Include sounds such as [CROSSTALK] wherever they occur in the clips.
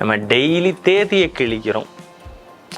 நம்ம டெய்லி தேதியை கிழிக்கிறோம்.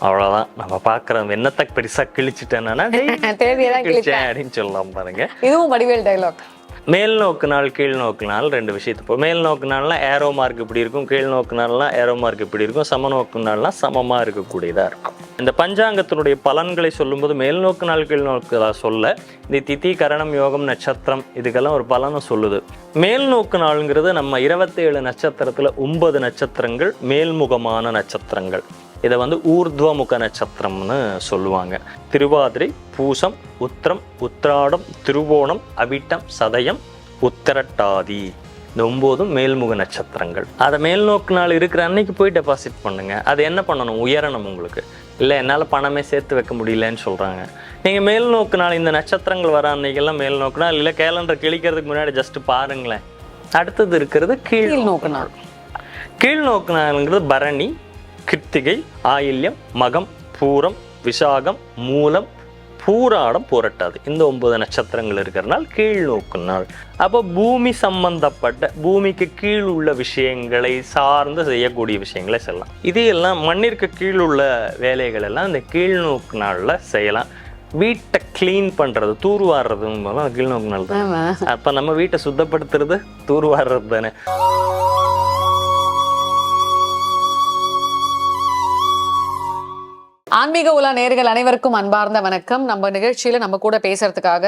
அவ்வளோதான் நம்ம பார்க்குறோம் என்னத்தை பெருசாக கிழிச்சிட்டேன்னா [LAUGHS] தேதியை கிழிச்சேன் அப்படின்னு சொல்லலாம் பாருங்க. இதுவும் வடிவேல் டைலாக் மேல் நோக்கு நாள் கீழ் நோக்கு நாள் ரெண்டு விஷயத்து. இப்போ மேல் நோக்கு ஏரோ மார்க் இப்படி இருக்கும் கீழ் நோக்கு ஏரோ மார்க் இப்படி இருக்கும் சம நோக்கு நாள்லாம் சமமாக இருக்கக்கூடியதாக இருக்கும். இந்த பஞ்சாங்கத்தினுடைய பலன்களை சொல்லும்போது மேல் நோக்கு நாள் கீழ் நோக்கு சொல்ல இந்த திதி கரணம் யோகம் நட்சத்திரம் இதுக்கெல்லாம் ஒரு பலனை சொல்லுது. மேல் நோக்கு நாளுங்கிறது நம்ம இருபத்தேழு நட்சத்திரத்தில் ஒன்பது நட்சத்திரங்கள் மேல்முகமான நட்சத்திரங்கள். இதை வந்து ஊர்துவமுக நட்சத்திரம்னு சொல்லுவாங்க. திருவாதிரை பூசம் உத்திரம் உத்திராடம் திருவோணம் அவிட்டம் சதயம் உத்திரட்டாதி. இந்த ஒம்போதும் மேல்முக நட்சத்திரங்கள். அதை மேல் நோக்கு நாள் இருக்கிற அன்னைக்கு போய் டெபாசிட் பண்ணுங்க. அது என்ன பண்ணணும்? உயரணும் உங்களுக்கு. இல்லை என்னால் பணமே சேர்த்து வைக்க முடியலன்னு சொல்கிறாங்க நீங்கள் மேல் நோக்கு நாள் இந்த நட்சத்திரங்கள் வர அன்னைக்கெல்லாம் மேல் நோக்கு நாள் இல்லை கேலண்டர் கிழிக்கிறதுக்கு முன்னாடி ஜஸ்ட் பாருங்களேன். அடுத்தது இருக்கிறது கீழ் கீழ் நோக்கு நாள். கீழ் நோக்கு நாளுங்கிறது பரணி கிருத்திகை ஆயில்யம் மகம் பூரம் விசாகம் மூலம் பூராடம் புரட்டாது. இந்த ஒன்பது நட்சத்திரங்கள் இருக்கிறனால கீழ் நோக்கு நாள். அப்போ பூமி சம்பந்தப்பட்ட பூமிக்கு கீழ் உள்ள விஷயங்களை சார்ந்து செய்யக்கூடிய விஷயங்களை செய்யலாம். இது எல்லாம் மண்ணிற்கு கீழ் உள்ள வேலைகள் எல்லாம் இந்த கீழ் நோக்கு நாளில் செய்யலாம். வீட்டை க்ளீன் பண்ணுறது தூர்வாடுறது கீழ் நோக்கு நாள் தான். அப்போ நம்ம வீட்டை சுத்தப்படுத்துறது தூர்வாடுறது தானே. ஆன்மீக உலா நேர்கள் அனைவருக்கும் அன்பார்ந்த வணக்கம். நம்ம நிகழ்ச்சியில நம்ம கூட பேசுறதுக்காக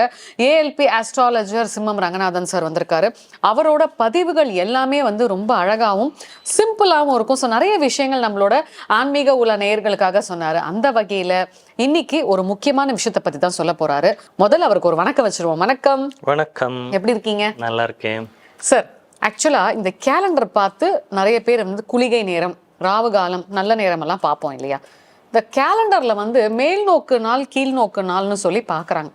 ஏஎல்பி ஆஸ்ட்ராலஜர் சிம்மம் ரங்கநாதன் சார் வந்திருக்காரு. அவரோட பதிவுகள் எல்லாமே வந்து ரொம்ப அழகாவும் சிம்பிளாகவும் இருக்கும். ஸோ நிறைய விஷயங்கள் நம்மளோட ஆன்மீக உலா நேயர்களுக்காக சொன்னாரு. அந்த வகையில இன்னைக்கு ஒரு முக்கியமான விஷயத்தை பத்தி தான் சொல்ல போறாரு. முதல்ல அவருக்கு ஒரு வணக்கம் வச்சிருவோம். வணக்கம். வணக்கம். எப்படி இருக்கீங்க? நல்லா இருக்கேன். சார் ஆக்சுவலா இந்த கேலண்டர் பார்த்து நிறைய பேர் வந்து குளிகை நேரம் ராவு காலம் நல்ல நேரம் எல்லாம் பார்ப்போம் இல்லையா? இந்த கேலண்டர்ல வந்து மேல் நோக்கு நாள் கீழ் நோக்கு நாள்னு சொல்லி பார்க்கறாங்க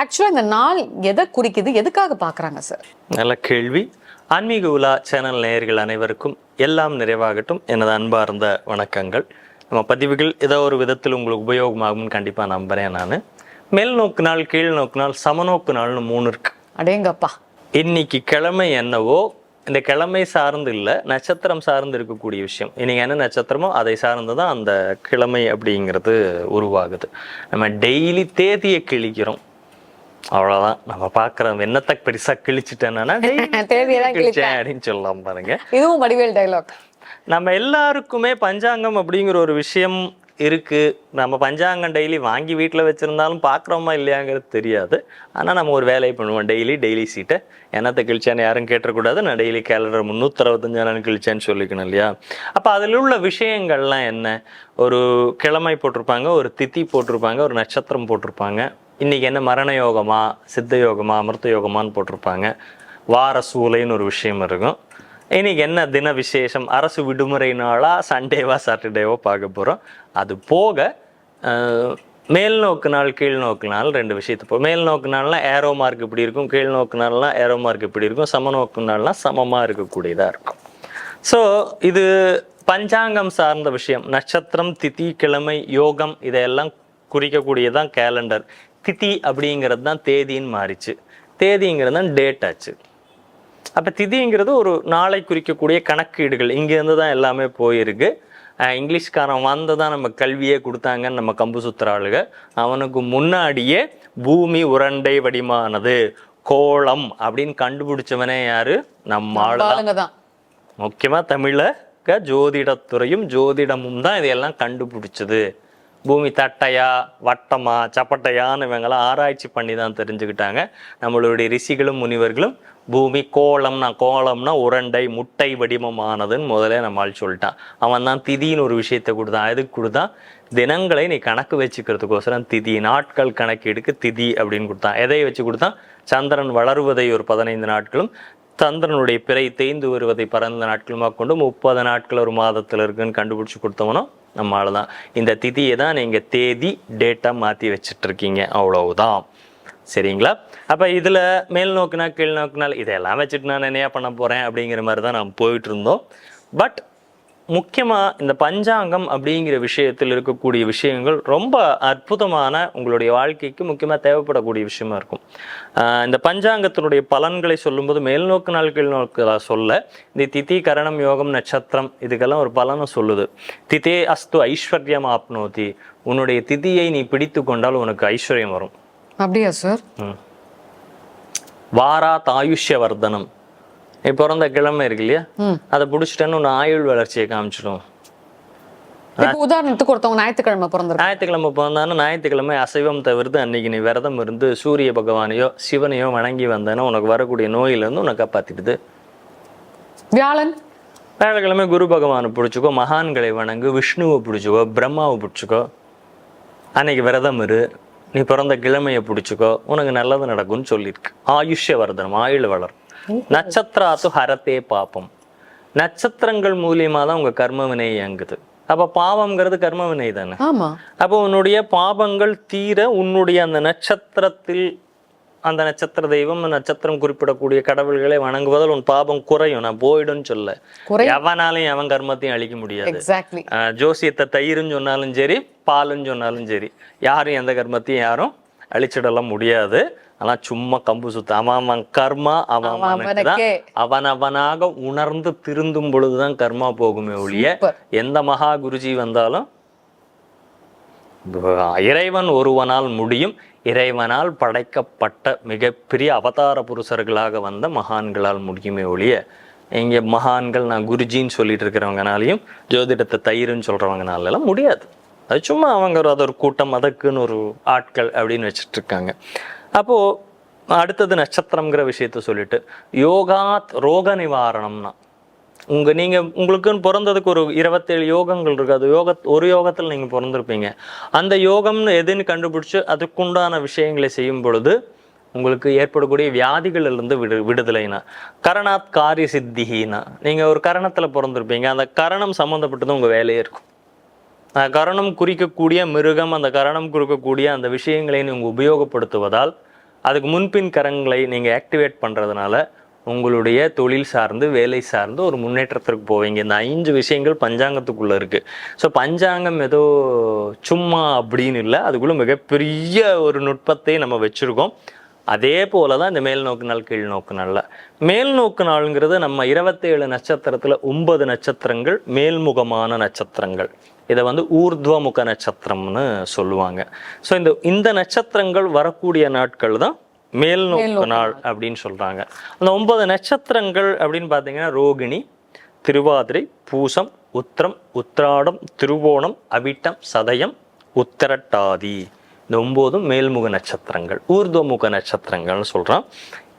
ஆக்சுவலா இந்த நாள் எதை குறிக்குது எதுக்காக பார்க்கறாங்க சார் நல்ல கேள்வி. ஆன்மீக உலா சேனல் நேயர்கள் அனைவருக்கும் எல்லாம் நிறைவாகட்டும். எனது அன்பார்ந்த வணக்கங்கள். நம்ம பதிவுகள் ஏதோ ஒரு விதத்தில் உங்களுக்கு உபயோகமாகும்னு கண்டிப்பாக நம்புகிறேன் நான். மேல் நோக்கு நாள் கீழ் நோக்கு நாள் சமநோக்கு நாள்னு மூணு இருக்கு. அடேங்கப்பா. இன்னைக்கு கிழமை என்னவோ இந்த கிழமை சார்ந்து இல்லை நட்சத்திரம் சார்ந்து இருக்கக்கூடிய விஷயம். இன்னைக்கு என்ன நட்சத்திரமோ அதை சார்ந்து தான் அந்த கிழமை அப்படிங்கிறது உருவாகுது. நம்ம டெய்லி தேதியை கிழிக்கிறோம். அவ்வளோதான் நம்ம பார்க்குறோம் என்னத்தை பெருசாக கிழிச்சிட்டேன்னா [LAUGHS] கிழிச்சேன் அப்படின்னு சொல்லலாம் பாருங்க. இதுவும் வடிவேல் டைலாக் நம்ம எல்லாருக்குமே பஞ்சாங்கம் அப்படிங்கிற ஒரு விஷயம் இருக்குது நம்ம பஞ்சாங்கம் டெய்லி வாங்கி வீட்டில் வச்சுருந்தாலும் பார்க்குறோமா இல்லையாங்கிறது தெரியாது. ஆனால் நம்ம ஒரு வேலையை பண்ணுவோம். டெய்லி டெய்லி சீட்டை என்னத்தை கிழிச்சான்னு யாரும் கேட்டக்கூடாது. நான் டெய்லி கேலண்டர் முந்நூற்றறுபத்தஞ்சாயிரம் கிழிச்சேன்னு சொல்லிக்கணும் இல்லையா? அப்போ அதில் உள்ள விஷயங்கள்லாம் என்ன? ஒரு கிழமை போட்டிருப்பாங்க ஒரு தித்தி போட்டிருப்பாங்க ஒரு நட்சத்திரம் போட்டிருப்பாங்க. இன்னைக்கு என்ன மரண யோகமா சித்த யோகமா அமிர்த யோகமான்னு போட்டிருப்பாங்க. வார சூலைன்னு ஒரு விஷயம் இருக்கும். இன்னைக்கு என்ன தின விசேஷம்? அரசு விடுமுறை நாளா சண்டேவா சாட்டர்டேவோ பார்க்க போகிறோம் அது போக மேல் நோக்கு நாள் கீழ் நோக்கு நாள் ரெண்டு விஷயத்தை போ மேல் நோக்கு நாள்லாம் ஏரோ மார்க் இப்படி இருக்கும் கீழ் நோக்கு நாள்லாம் ஏரோ மார்க் இப்படி இருக்கும் சம நோக்கு நாள்லாம் சமமாக இருக்கக்கூடியதாக இருக்கும். ஸோ இது பஞ்சாங்கம் சார்ந்த விஷயம். நட்சத்திரம் திதி கிழமை யோகம் இதையெல்லாம் குறிக்கக்கூடியதான் கேலண்டர் திதி அப்படிங்கிறது தான் தேதின்னு மாறிச்சு. தேதிங்கிறது தான் டேட் ஆச்சு. அப்போ திதிங்கிறது ஒரு நாளை குறிக்கக்கூடிய கணக்கீடுகள். இங்கேருந்து தான் எல்லாமே போயிருக்கு. இங்கிலீஷ்காரன் வந்து தான் நம்ம கல்வியே கொடுத்தாங்கன்னு நம்ம கம்பு சுத்துற ஆளுங்க அவனுக்கு முன்னாடியே பூமி உருண்டை வடிமானது. கோலம் அப்படின்னு கண்டுபிடிச்சவனே யாரு? நம்ம தான் ஆளுங்க தான் முக்கியமாக தமிழில் ஜோதிடத்துறையும் ஜோதிடமும் தான் இதையெல்லாம் கண்டுபிடிச்சது. பூமி தட்டையா வட்டமா சப்பட்டையான்னு இவங்கெல்லாம் ஆராய்ச்சி பண்ணி தான் தெரிஞ்சுக்கிட்டாங்க. நம்மளுடைய ரிஷிகளும் முனிவர்களும் பூமி கோலம்னா கோலம்னா உரண்டை முட்டை வடிவமானதுன்னு நம்ம நம்மால் சொல்லிட்டான். அவன் தான் திதின்னு ஒரு விஷயத்தை கொடுத்தான். எதுக்கு கொடுத்தான்? தினங்களை நீ கணக்கு வச்சுக்கிறதுக்கோசரம் திதி நாட்கள் கணக்கெடுக்கு திதி அப்படின்னு கொடுத்தான். எதை வச்சு கொடுத்தான்? சந்திரன் வளருவதை ஒரு பதினைந்து நாட்களும் சந்திரனுடைய பிறை தேய்ந்து வருவதை பறந்த நாட்களுமாக கொண்டு முப்பது நாட்கள் ஒரு மாதத்தில் இருக்குன்னு கண்டுபிடிச்சு கொடுத்தவனும் நம்மளால தான் இந்த திதியை தான் நீங்கள் தேதி டேட்டாக மாற்றி வச்சிட்டு இருக்கீங்க அவ்வளவுதான். சரிங்களா? அப்போ இதில் மேல் நோக்குனா கீழ் நோக்குனால் இதெல்லாம் வச்சுட்டு நான் என்னையா பண்ண போகிறேன் அப்படிங்கிற மாதிரி தான் நாம் போயிட்டு இருந்தோம். பட் முக்கியமாக இந்த பஞ்சாங்கம் அப்படிங்கிற விஷயத்தில் இருக்கக்கூடிய விஷயங்கள் ரொம்ப அற்புதமான உங்களுடைய வாழ்க்கைக்கு முக்கியமாக தேவைப்படக்கூடிய விஷயமா இருக்கும். இந்த பஞ்சாங்கத்தினுடைய பலன்களை சொல்லும்போது மேல்நோக்கு நாள் கீழ்நோக்கு சொல்ல. இந்த திதி கரணம் யோகம் நட்சத்திரம் இதுக்கெல்லாம் ஒரு பலனும் சொல்லுது. திதே அஸ்து ஐஸ்வர்யம் ஆப்னோதி. உன்னுடைய திதியை நீ பிடித்து கொண்டால் உனக்கு ஐஸ்வர்யம் வரும். அப்படியா சார். வாரா தாயுஷ்ய வர்தனம் பிறந்த கிழமை இருக்கு இல்லையா. அதை பிடிச்சிட்டேன்னு உன் ஆயுள் வளர்ச்சியை காமிச்சிடும். உதாரணத்துக்கு ஒருத்தவங்க ஞாயிற்றுக்கிழமை பிறந்திருக்காங்க. ஞாயிற்றுக்கிழமை பிறந்தாலும் ஞாயிற்றுக்கிழமை அசைவம் தவிர்த்து அன்னைக்கு நீ விரதம் இருந்து சூரிய பகவானையோ சிவனையோ வணங்கி வந்தேன்னா உனக்கு வரக்கூடிய நோயிலிருந்து உன்னை காப்பாத்திடுது. வியாழன்? வியாழக்கிழமை குரு பகவானை பிடிச்சிக்கோ மகான்களை வணங்கு விஷ்ணுவை பிடிச்சிக்கோ பிரம்மாவை பிடிச்சிக்கோ. அன்னைக்கு விரதம் இரு நீ பிறந்த கிழமையை பிடிச்சிக்கோ. உனக்கு நல்லது நடக்கும்னு சொல்லியிருக்கு. ஆயுஷ்ய வர்தனம் ஆயுள் வளரும் நட்சத்திராத்து ஹரத்தே பாப்பம் நட்சத்திரங்கள் மூலியமா தான் உங்க கர்ம வினை இயங்குது. அப்ப பாவம்ங்கிறது கர்ம வினை தானே அப்போ உன்னுடைய பாபங்கள் தீர உன்னுடைய அந்த நட்சத்திரத்தில் அந்த நட்சத்திர தெய்வம் நட்சத்திரம் குறிப்பிடக்கூடிய கடவுள்களை வணங்குவதால் உன் பாபம் குறையும். நான் போயிடும்னு சொல்ல. எவனாலையும் எவன் கர்மத்தையும் அழிக்க முடியாது. ஜோசியத்தை தயிருன்னு சொன்னாலும் சரி பாலுன்னு சொன்னாலும் சரி யாரும் எந்த கர்மத்தையும் யாரும் அழிச்சிடலாம் முடியாது. ஆனா சும்மா கம்பு சுத்த அவன் கர்மா அவன். அவன் அவனாக உணர்ந்து திருந்தும் பொழுதுதான் கர்மா போகுமே ஒழிய. எந்த மகா குருஜி வந்தாலும் இறைவன் ஒருவனால் முடியும் இறைவனால் படைக்கப்பட்ட மிகப்பெரிய அவதார புருஷர்களாக வந்த மகான்களால் முடியுமே ஒழிய இங்க மகான்கள் நான் குருஜின்னு சொல்லிட்டு இருக்கிறவங்கனாலையும் ஜோதிடத்தை தயிருன்னு சொல்றவங்கனால எல்லாம் முடியாது அது சும்மா அவங்க ஒரு அது ஒரு கூட்டம் அதற்குன்னு ஒரு ஆட்கள் அப்படின்னு வச்சுட்டு இருக்காங்க அப்போது அடுத்தது நட்சத்திரம்ங்கிற விஷயத்த சொல்லிட்டு யோகாத் ரோக நிவாரணம்னா உங்கள் நீங்கள் உங்களுக்குன்னு பிறந்ததுக்கு ஒரு இருபத்தேழு யோகங்கள் இருக்குது அது யோக ஒரு யோகத்தில் நீங்கள் பிறந்திருப்பீங்க. அந்த யோகம்னு எதுன்னு கண்டுபிடிச்சு அதுக்குண்டான விஷயங்களை செய்யும் பொழுது உங்களுக்கு ஏற்படக்கூடிய வியாதிகளிலிருந்து விடு விடுதலைனா கரணாத் காரிய சித்திகினா நீங்கள் ஒரு கரணத்தில் பிறந்திருப்பீங்க. அந்த கரணம் சம்மந்தப்பட்டது உங்கள் வேலையே இருக்கும். கரணம் குறிக்கக்கூடிய மிருகம் அந்த கரணம் குறிக்கக்கூடிய அந்த விஷயங்களை நீங்க உபயோகப்படுத்துவதால் அதுக்கு முன்பின் கரங்களை நீங்கள் ஆக்டிவேட் பண்ணுறதுனால உங்களுடைய தொழில் சார்ந்து வேலை சார்ந்து ஒரு முன்னேற்றத்திற்கு போவீங்க. இந்த ஐந்து விஷயங்கள் பஞ்சாங்கத்துக்குள்ளே இருக்குது ஸோ பஞ்சாங்கம் ஏதோ சும்மா அப்படின்னு இல்லை. அதுக்குள்ளே மிகப்பெரிய ஒரு நுட்பத்தை நம்ம வச்சுருக்கோம். அதே போல தான் இந்த மேல் நோக்கு நாள் கீழ் நோக்கு நாள்ல. மேல் நோக்கு நாளுங்கிறது நம்ம இருபத்தேழு நட்சத்திரத்துல ஒன்பது நட்சத்திரங்கள் மேல்முகமான நட்சத்திரங்கள். இதை வந்து ஊர்துவமுக நட்சத்திரம்னு சொல்லுவாங்க. ஸோ இந்த இந்த நட்சத்திரங்கள் வரக்கூடிய நாட்கள் தான் மேல் நோக்கு நாள் அப்படின்னு சொல்றாங்க. அந்த ஒன்பது நட்சத்திரங்கள் அப்படின்னு பார்த்தீங்கன்னா ரோகிணி திருவாதிரை பூசம் உத்திரம் உத்திராடம் திருவோணம் அவிட்டம் சதயம் உத்திரட்டாதி. இந்த ஒன்பதும் மேல்முக நட்சத்திரங்கள் ஊர்துவமுக நட்சத்திரங்கள்னு சொல்றான்.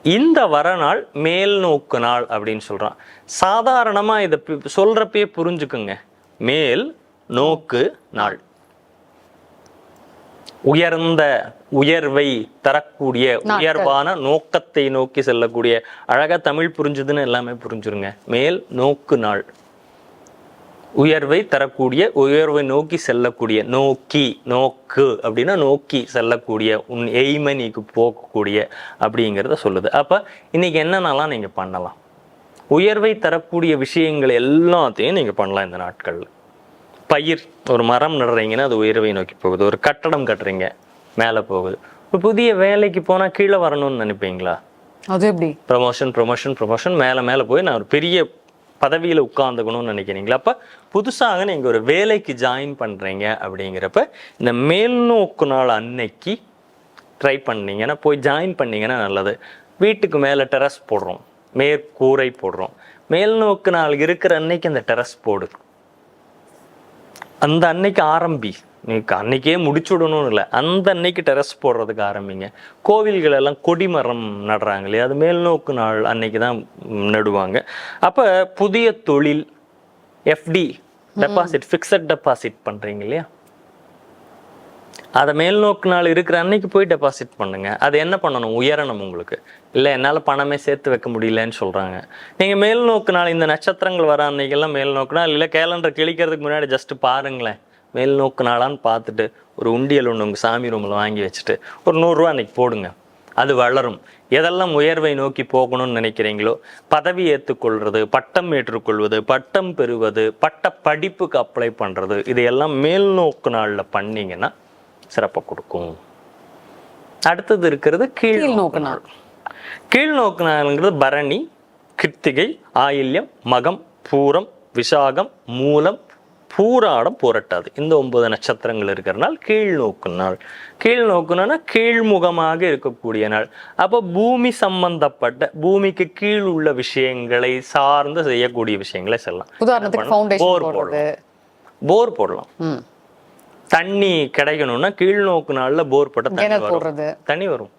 இந்த வரநாள் மேல் நோக்கு நாள் அப்படின்னு சொல்றான். சாதாரணமா இதை சொல்றப்பயே புரிஞ்சுக்குங்க. மேல் நோக்கு நாள். உயர்ந்த உயர்வை தரக்கூடிய உயர்வான நோக்கத்தை நோக்கி செல்லக்கூடிய அழகா தமிழ் புரிஞ்சுதுன்னு எல்லாமே புரிஞ்சுருங்க. மேல் நோக்கு நாள். உயர்வை தரக்கூடிய உயர்வை நோக்கி செல்லக்கூடிய நோக்கி நோக்கு அப்படின்னா நோக்கி செல்லக்கூடிய உன் எய்மை நீக்கு போகக்கூடிய அப்படிங்கிறத சொல்லுது. அப்ப இன்னைக்கு என்னென்னலாம் நீங்க பண்ணலாம்? உயர்வை தரக்கூடிய விஷயங்கள் எல்லாத்தையும் நீங்க பண்ணலாம் இந்த நாட்கள்ல. பயிர் ஒரு மரம் நடுறீங்கன்னா அது உயர்வை நோக்கி போகுது. ஒரு கட்டடம் கட்டுறீங்க மேலே போகுது. ஒரு புதிய வேலைக்கு போனா கீழே வரணும்னு நினைப்பீங்களா? அது எப்படி? ப்ரமோஷன் ப்ரமோஷன் ப்ரமோஷன் மேலே மேலே போய் நான் ஒரு பெரிய பதவியில் உட்காந்துக்கணும்னு நினைக்கிறீங்களா? அப்போ புதுசாக நீங்கள் ஒரு வேலைக்கு ஜாயின் பண்ணுறீங்க அப்படிங்கிறப்ப இந்த மேல்நோக்கு நாள் அன்னைக்கு ட்ரை பண்ணீங்கன்னா போய் ஜாயின் பண்ணிங்கன்னா நல்லது. வீட்டுக்கு மேலே டெரஸ் போடுறோம். மேற்கூரை போடுறோம். மேல்நோக்கு நாள் இருக்கிற அன்னைக்கு அந்த டெரஸ் போடு. அந்த அன்னைக்கு ஆரம்பி நீ அன்னைக்கே முடிச்சுடணும்னு இல்லை. அந்த அன்னைக்கு டெரஸ் போடுறதுக்கு ஆரம்பிங்க. கோவில்கள் எல்லாம் கொடிமரம் நடுறாங்க இல்லையா? அது மேல்நோக்கு நாள் அன்னைக்கு தான் நடுவாங்க. அப்போ புதிய தொழில் எஃப்டி டெபாசிட் ஃபிக்ஸட் டெபாசிட் பண்ணுறீங்க இல்லையா? அதை மேல்நோக்கு நாள் இருக்கிற அன்னைக்கு போய் டெபாசிட் பண்ணுங்க. அது என்ன பண்ணணும்? உயரணும் உங்களுக்கு. இல்லை என்னால் பணமே சேர்த்து வைக்க முடியலன்னு சொல்கிறாங்க நீங்கள் மேல்நோக்கு நாள் இந்த நட்சத்திரங்கள் வர அன்னைக்கெல்லாம் மேல்நோக்கு நாள் இல்லை கேலண்டர் கிழிக்கிறதுக்கு முன்னாடி ஜஸ்ட் பாருங்களேன். மேல்நோக்கு நாளான்னு பார்த்துட்டு ஒரு உண்டியல் ஒன்று உங்கள் சாமி ரூமில் வாங்கி வச்சுட்டு ஒரு நூறுரூவா அன்னைக்கு போடுங்க. அது வளரும். எதெல்லாம் உயர்வை நோக்கி போகணும்னு நினைக்கிறீங்களோ பதவி ஏற்றுக்கொள்வது பட்டம் ஏற்றுக்கொள்வது பட்டம் பெறுவது பட்ட படிப்புக்கு அப்ளை பண்ணுறது இது எல்லாம் மேல் நோக்கு நாளில் பண்ணீங்கன்னா சிறப்பை கொடுக்கும். அடுத்தது இருக்கிறது கீழ் நோக்கு நாள். கீழ் நோக்கு நாள்ங்கிறது பரணி கிருத்திகை ஆயில்யம் மகம் பூரம் விசாகம் மூலம் பூராடம் புரட்டாது. இந்த ஒன்பது நட்சத்திரங்கள் இருக்கிற நாள் கீழ் நோக்கு நாள். கீழ் நோக்குனா கீழ்முகமாக இருக்கக்கூடிய நாள். அப்போ பூமி சம்பந்தப்பட்ட பூமிக்கு கீழ் உள்ள விஷயங்களை சார்ந்து செய்யக்கூடிய விஷயங்களை செய்யலாம். உதாரணத்துக்கு போர் போடலாம். போர் போடலாம். தண்ணி கிடைக்கணும்னா கீழ் நோக்கு நாள்ல போர் போட்ட தண்ணி வரும். தண்ணி வரும்.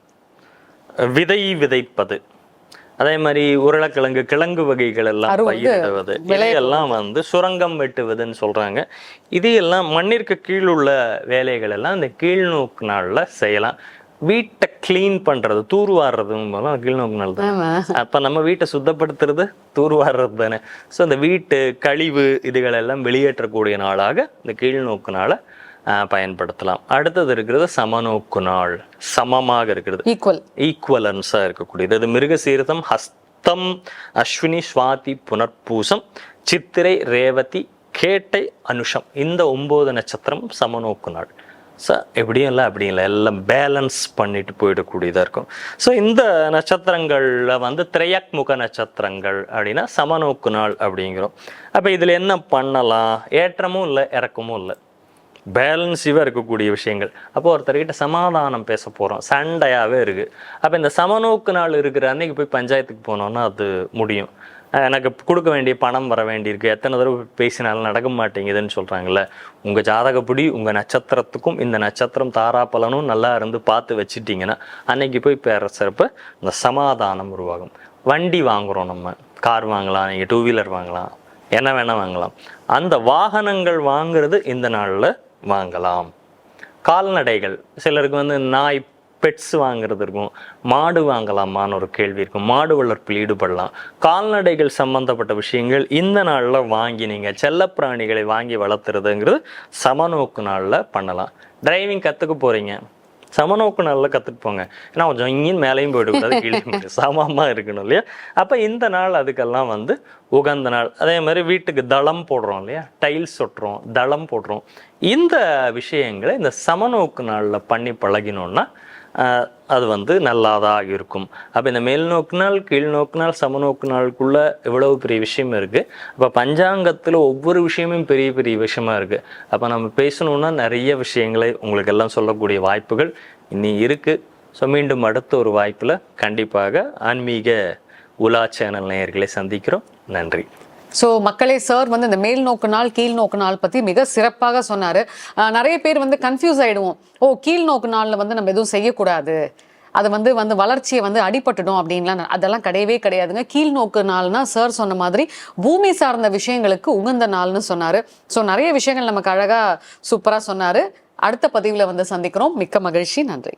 விதை விதைப்பது. அதே மாதிரி உருளைக்கிழங்கு கிழங்கு வகைகள் எல்லாம் பயிரிடுவது இதையெல்லாம் வந்து சுரங்கம் வெட்டுவதுன்னு சொல்றாங்க. இது எல்லாம் மண்ணிற்கு கீழ் உள்ள வேலைகள் எல்லாம் இந்த கீழ்நோக்கு நாள்ல செய்யலாம். வீட்டை க்ளீன் பண்றது தூர்வாடுறதும் போல கீழ்நோக்கு நாள் தான். அப்ப நம்ம வீட்டை சுத்தப்படுத்துறது தூர்வாடுறது தானே. ஸோ இந்த வீட்டு கழிவு இதுகள் எல்லாம் வெளியேற்றக்கூடிய நாளாக இந்த கீழ்நோக்கு நாளை பயன்படுத்தலாம். அடுத்தது இருக்கிறது சமநோக்கு நாள். சமமாக இருக்கிறது. ஈக்குவல் ஈக்குவலன்ஸாக இருக்கக்கூடியது. அது மிருகசீரதம் ஹஸ்தம் அஸ்வினி சுவாதி புனர்பூசம் சித்திரை ரேவதி கேட்டை அனுஷம். இந்த ஒன்பது நட்சத்திரம் சமநோக்கு நாள். ஸோ எப்படியும் இல்லை அப்படியும் இல்லை. எல்லாம் பேலன்ஸ் பண்ணிட்டு போயிடக்கூடியதாக இருக்கும். ஸோ இந்த நட்சத்திரங்களில் வந்து திரையக்முக நட்சத்திரங்கள் அப்படின்னா சமநோக்கு நாள் அப்படிங்கிறோம். அப்போ இதில் என்ன பண்ணலாம்? ஏற்றமும் இல்லை இறக்கமும் இல்லை. பேலன்ஸிவாக இருக்கக்கூடிய விஷயங்கள். அப்போ ஒருத்தர்கிட்ட சமாதானம் பேச போகிறோம் சண்டையாகவே இருக்குது அப்போ இந்த சமநோக்கு நாள் இருக்கிற அன்னைக்கு போய் பஞ்சாயத்துக்கு போனோன்னா அது முடியும். எனக்கு கொடுக்க வேண்டிய பணம் வர வேண்டியிருக்கு. எத்தனை தடவை பேசினாலும் நடக்க மாட்டேங்குதுன்னு சொல்கிறாங்கல்ல உங்கள் ஜாதகப்படி உங்கள் நட்சத்திரத்துக்கும் இந்த நட்சத்திரம் தாராபலனும் நல்லா இருந்து பார்த்து வச்சுட்டிங்கன்னா அன்னைக்கு போய் பேசுகிறப்ப இந்த சமாதானம் உருவாகும். வண்டி வாங்குகிறோம் நம்ம. கார் வாங்கலாம் நீங்கள் டூ வீலர் வாங்கலாம் என்ன வேணால் வாங்கலாம். அந்த வாகனங்கள் வாங்குறது இந்த நாளில் வாங்கலாம். கால்நடைகள் சிலருக்கு வந்து நாய் பெட்ஸ் வாங்குறது இருக்கும். மாடு வாங்கலாமான்னு ஒரு கேள்வி இருக்கும். மாடு வளர்ப்பில் ஈடுபடலாம். கால்நடைகள் சம்பந்தப்பட்ட விஷயங்கள் இந்த நாளில் வாங்கி நீங்கள் செல்லப்பிராணிகளை வாங்கி வளர்த்துறதுங்கிறது சமநோக்கு நாளில் பண்ணலாம். டிரைவிங் கற்றுக்க போகிறீங்க சமநோக்கு நாளில் கற்றுட்டு போங்க. ஏன்னா கொஞ்சம் இங்கேயும் மேலேயும் போயிடக்கூடாது கீழே சமமாக இருக்கணும் இல்லையா? அப்போ இந்த நாள் அதுக்கெல்லாம் வந்து உகந்த நாள். அதே மாதிரி வீட்டுக்கு தளம் போடுறோம் இல்லையா? டைல்ஸ் ஒட்டுறோம் தளம் போடுறோம். இந்த விஷயங்களை இந்த சமநோக்கு நாளில் பண்ணி பழகினோன்னா அது வந்து நல்லாதான் இருக்கும். அப்போ இந்த மேல் நோக்கினால் நாள் கீழ் நோக்கினால் நாள் சமநோக்கு நாளுக்குள்ள பெரிய விஷயம் இருக்குது அப்போ பஞ்சாங்கத்தில் ஒவ்வொரு விஷயமும் பெரிய பெரிய விஷயமா இருக்குது அப்போ நம்ம பேசணும்னா நிறைய விஷயங்களை உங்களுக்கு எல்லாம் சொல்லக்கூடிய வாய்ப்புகள் இனி இருக்குது ஸோ மீண்டும் அடுத்த ஒரு வாய்ப்பில் கண்டிப்பாக ஆன்மீக உலா சேனல் நேயர்களை சந்திக்கிறோம். நன்றி. ஸோ மக்களே சார் வந்து இந்த மேல் நோக்கு நாள் கீழ் நோக்கு நாள் பற்றி மிக சிறப்பாக சொன்னார். நிறைய பேர் வந்து கன்ஃபியூஸ் ஆகிடுவோம் ஓ கீழ் நோக்கு வந்து நம்ம எதுவும் செய்யக்கூடாது. அது வந்து வந்து வளர்ச்சியை வந்து அடிபட்டுடும் அப்படின்லாம் அதெல்லாம் கிடையவே கிடையாதுங்க. கீழ் நோக்கு நாள்னா சார் சொன்ன மாதிரி பூமி சார்ந்த விஷயங்களுக்கு உகந்த நாள்னு சொன்னார். ஸோ நிறைய விஷயங்கள் நமக்கு அழகாக சூப்பராக சொன்னார். அடுத்த பதிவில் வந்து சந்திக்கிறோம். மிக்க மகிழ்ச்சி. நன்றி.